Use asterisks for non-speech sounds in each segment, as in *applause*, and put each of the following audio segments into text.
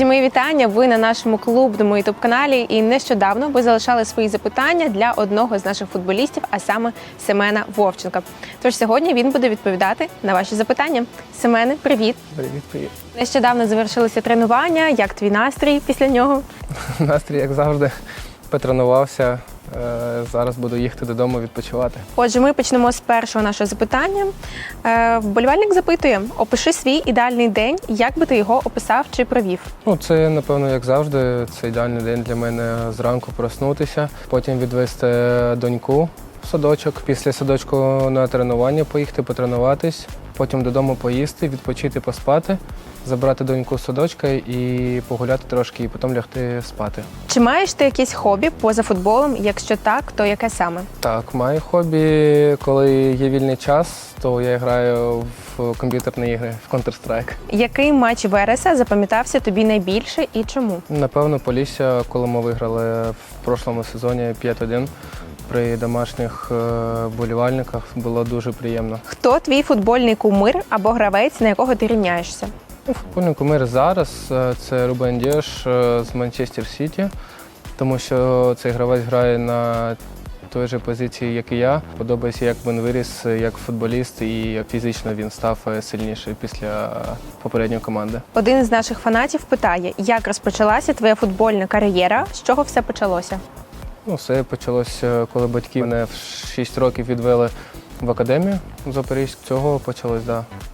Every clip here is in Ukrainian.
Друзі, мої вітання. Ви на нашому клубному ютуб каналі. І нещодавно ви залишали свої запитання для одного з наших футболістів, а саме Семена Вовченка. Тож сьогодні він буде відповідати на ваші запитання. Семене, привіт! Привіт, привіт. Нещодавно завершилися тренування. Як твій настрій після нього? *laughs* Настрій, як завжди, потренувався. Е, Зараз буду їхати додому відпочивати. Отже, ми почнемо з першого нашого запитання. Е, Вболівальник запитує: опиши свій ідеальний день, як би ти його описав чи провів. Ну, це, напевно, як завжди, це ідеальний день для мене зранку проснутися, потім відвести доньку в садочок, після садочку на тренування поїхати потренуватись, потім додому поїсти, відпочити, поспати, забрати доньку з садочка і погуляти трошки, і потім лягти спати. Чи маєш ти якесь хобі поза футболом? Якщо так, то яке саме? Так, маю хобі, коли є вільний час, то я граю в комп'ютерні ігри, в Counter-Strike. Який матч Вереса запам'ятався тобі найбільше і чому? Напевно, Полісся, коли ми виграли в прошлому сезоні 5-1 при домашніх е, болівальниках, було дуже приємно. Хто твій футбольний кумир або гравець, на якого ти рівняєшся? Ну, Футбольний кумир зараз е, це Рубен Дєш е, з Манчестер Сіті, тому що цей гравець грає на той же позиції, як і я. Подобається, як він виріс як футболіст і як фізично він став е, сильніший після попередньої команди. Один з наших фанатів питає, як розпочалася твоя футбольна кар'єра, з чого все почалося? Ну, все почалося, коли батьки мене в 6 років відвели в академію в Запоріжжя. Цього почалось, так. Да.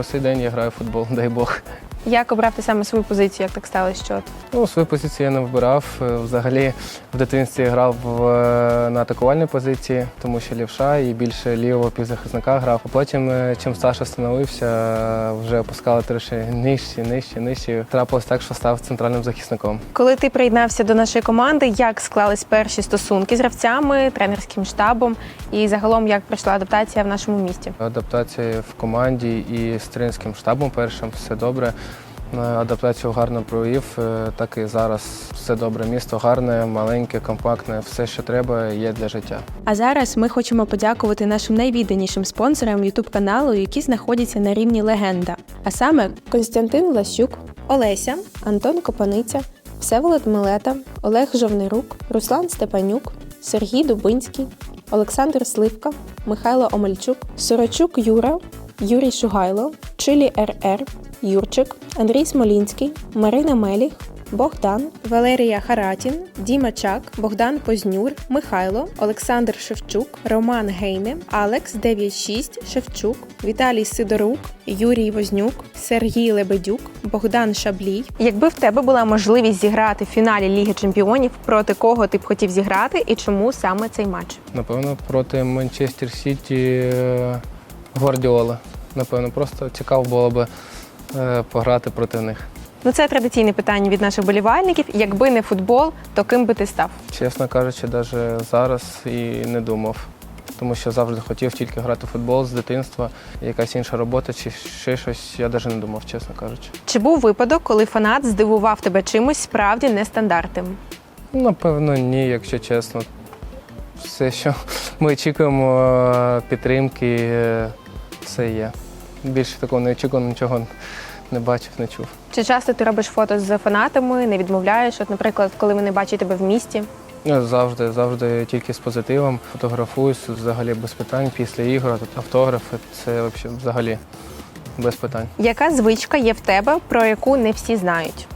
По сей день я граю в футбол, *laughs* дай Бог. Як обрав ти саме свою позицію, як так сталося? Що? Ну, свою позицію я не вибирав. Е, Взагалі в дитинстві грав в, е, на атакувальній позиції, тому що лівша і більше лівого півзахисника грав. А потім, е, чим старше становився, вже опускали трішки нижче, нижче, нижче. Трапилось так, що став центральним захисником. Коли ти приєднався до нашої команди, як склались перші стосунки з гравцями, тренерським штабом і загалом як пройшла адаптація в нашому місті? Адаптація в команді і з тренерським штабом першим все добре. Е, Адаптацію гарно провів, е, так і зараз все добре. Місто гарне, маленьке, компактне, все, що треба, є для життя. А зараз ми хочемо подякувати нашим найвідданішим спонсорам youtube каналу, які знаходяться на рівні легенда. А саме Константин Ласюк, Олеся, Антон Копаниця, Всеволод Милета, Олег Жовнирук, Руслан Степанюк, Сергій Дубинський, Олександр Сливка, Михайло Омельчук, Сорочук Юра, Юрій Шугайло, Чилі РР, Юрчик, Андрій Смолінський, Марина Меліх, Богдан, Валерія Харатін, Діма Чак, Богдан Познюр, Михайло, Олександр Шевчук, Роман Гейне, Алекс 96, Шевчук, Віталій Сидорук, Юрій Вознюк, Сергій Лебедюк, Богдан Шаблій. Якби в тебе була можливість зіграти в фіналі Ліги Чемпіонів, проти кого ти б хотів зіграти і чому саме цей матч? Напевно, проти Манчестер Сіті е, Гвардіола. Напевно, просто цікаво було б е, пограти проти них. Ну це традиційне питання від наших болівальників. Якби не футбол, то ким би ти став? Чесно кажучи, навіть зараз і не думав. Тому що завжди хотів тільки грати в футбол з дитинства. Якась інша робота чи ще щось, я навіть не думав, чесно кажучи. Чи був випадок, коли фанат здивував тебе чимось справді нестандартним? Напевно, ні, якщо чесно. Все, що ми очікуємо е, підтримки, е, все є. Більше такого не очікував, нічого не бачив, не чув. Чи часто ти робиш фото з фанатами, не відмовляєш? От, наприклад, коли вони бачать тебе в місті? Я завжди, завжди тільки з позитивом. Фотографуюсь взагалі без питань. Після ігор, автографи це взагалі без питань. Яка звичка є в тебе, про яку не всі знають?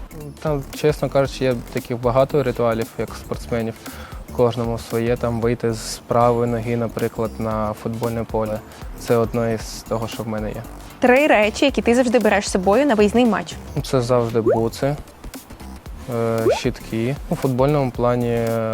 Там, чесно кажучи, є таких багато ритуалів, як спортсменів. Кожному своє там вийти з правої ноги, наприклад, на футбольне поле. Це одне із того, що в мене є. Три речі, які ти завжди береш з собою на виїзний матч. Це завжди буци, е, щитки. У футбольному плані е,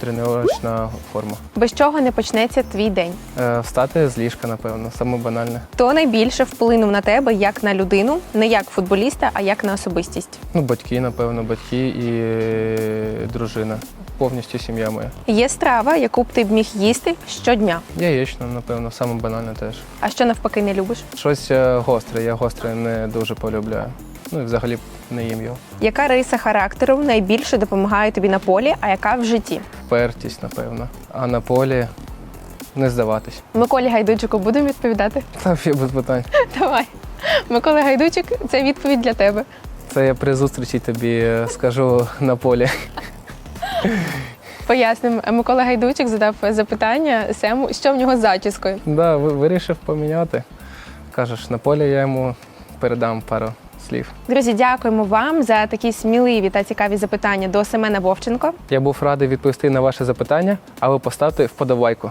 тренувальна форма. Без чого не почнеться твій день? Е, Встати з ліжка, напевно, саме банальне. Хто найбільше вплинув на тебе як на людину, не як футболіста, а як на особистість? Ну, батьки, напевно, батьки і дружина. Повністю сім'я моя. Є страва, яку б ти б міг їсти щодня. Яєчна, напевно, саме банальне теж. А що навпаки не любиш? Щось е, гостре, я гостре не дуже полюбляю. Ну і взагалі не їм його. Яка риса характеру найбільше допомагає тобі на полі, а яка в житті? Впертість, напевно. А на полі не здаватись. Миколі Гайдучику будемо відповідати? *laughs* Та ще без питань. Давай. Микола Гайдучик, це відповідь для тебе. Це Це я при зустрічі тобі скажу на полі. Пояснимо, Микола Гайдучик задав запитання Сему, що в нього з зачіскою. Да, вирішив поміняти. Кажеш, на полі я йому передам пару слів. Друзі, дякуємо вам за такі сміливі та цікаві запитання до Семена Вовченко. Я був радий відповісти на ваше запитання, а ви поставте вподобайку.